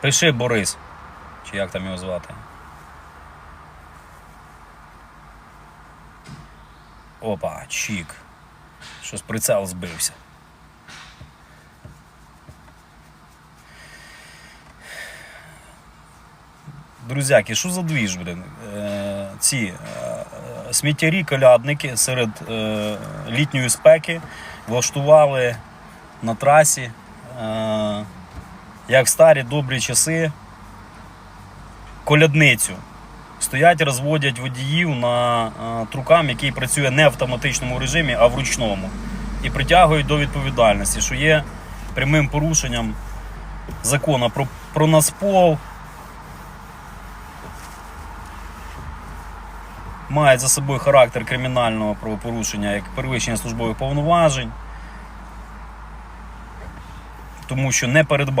Пиши Борис. Чи як там його звати? Опа, чік. Щось прицел збився. Друзяки, що за двіж, блін? Е, ці е, сміттярі, колядники серед е, літньої спеки влаштували на трасі, е, як в старі добрі часи, колядницю. Стоять, розводять водіїв на е, трукам, який працює не в автоматичному режимі, а в ручному. І притягують до відповідальності, що є прямим порушенням закону про, про наспол. Має за собою характер кримінального правопорушення як перевищення службових повноважень, тому що не передбачено.